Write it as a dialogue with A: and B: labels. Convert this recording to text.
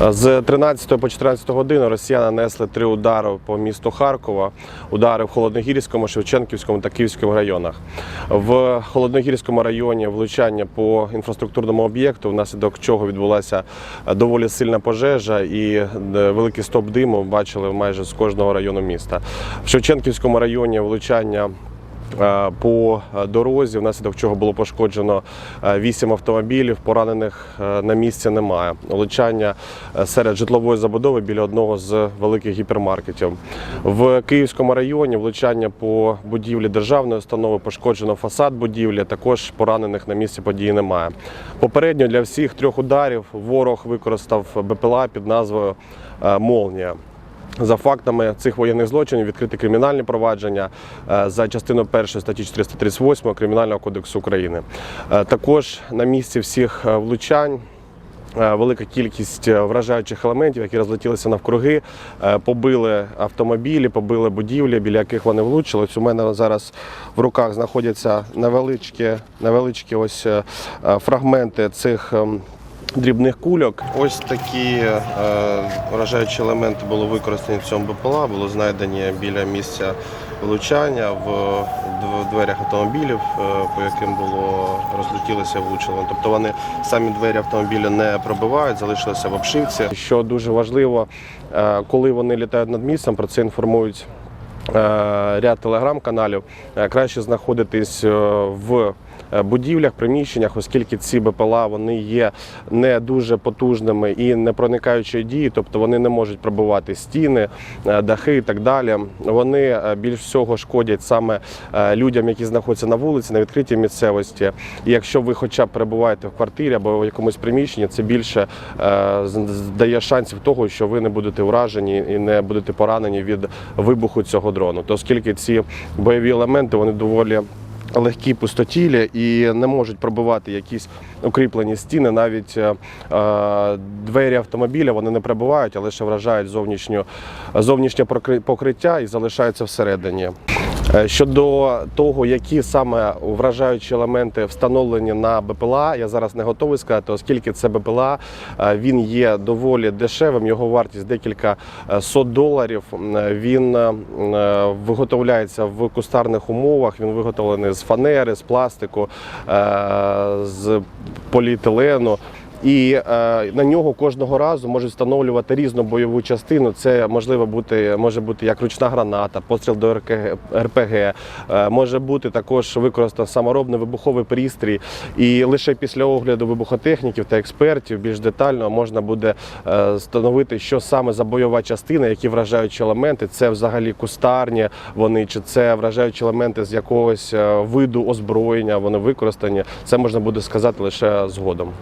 A: З 13 по 14 годину росіяни нанесли три удари по місту Харкова. Удари в Холодногірському, Шевченківському та Київському районах. В Холодногірському районі влучання по інфраструктурному об'єкту, внаслідок чого відбулася доволі сильна пожежа і е, великий стоп диму бачили майже з кожного району міста. В Шевченківському районі влучання по е, дорозі, внаслідок чого було пошкоджено е, вісім автомобілів, поранених е, на місці немає. Влучання е, серед житлової забудови біля одного з великих гіпермаркетів. В Київському районі влучання по будівлі державної установи пошкоджено фасад будівлі. Також поранених на місці події немає. Попередньо для всіх трьох ударів ворог використав БПЛА під назвою е, Молнія. За фактами цих воєнних злочинів відкриті кримінальні провадження е, за частиною 1 статті 438 Кримінального кодексу України. Е, Також на місці всіх е, влучань. Велика кількість вражаючих елементів, які розлетілися навкруги, побили автомобілі, побили будівлі, біля яких вони влучили. Ось у мене зараз в руках знаходяться невеличкі, невеличкі ось фрагменти цих ем, дрібних кульок. Ось такі е, вражаючі елементи були використані в цьому БПЛА, були знайдені біля місця влучання в дв- дверях автомобілів, е, по яким було розлетілося влучило. Тобто вони самі двері автомобіля не пробивають, залишилися в обшивці. Що дуже важливо, е, коли вони літають над місцем, про це інформують е, ряд телеграм-каналів. Е, Краще знаходитись е, в будівлях, приміщеннях, оскільки ці БПЛА вони є не дуже потужними і не проникаючої дії, тобто вони не можуть пробивати стіни, е, дахи і так далі. Вони е, більш всього шкодять саме е, людям, які знаходяться на вулиці, на відкритій місцевості. І якщо ви хоча б перебуваєте в квартирі або в якомусь приміщенні, це більше е, дає шансів того, що ви не будете уражені і не будете поранені від вибуху цього дрону. То оскільки ці бойові елементи вони доволі легкі пустотілі і не можуть пробивати якісь укріплені стіни, навіть е, е, двері автомобіля вони не пробивають, а лише вражають зовнішню, зовнішнє покриття і залишаються всередині. Е, Щодо того, які саме вражаючі елементи встановлені на БПЛА, я зараз не готовий сказати, оскільки це БПЛА, е, він є доволі дешевим, його вартість декілька е, сот доларів. Він виготовляється в кустарних умовах, він виготовлений з фанери, з пластику, з поліетилену. І е, на нього кожного разу можуть встановлювати різну бойову частину. Це можливо бути може бути як ручна граната, постріл до РКГ, РПГ, е, може бути також використано саморобний вибуховий пристрій. І лише після огляду вибухотехніків та експертів більш детально можна буде е, що саме за бойова частина, які вражаючі елементи. Це взагалі кустарні вони, чи це вражаючі елементи з якогось е, виду озброєння. Вони використані. Це можна буде сказати лише згодом.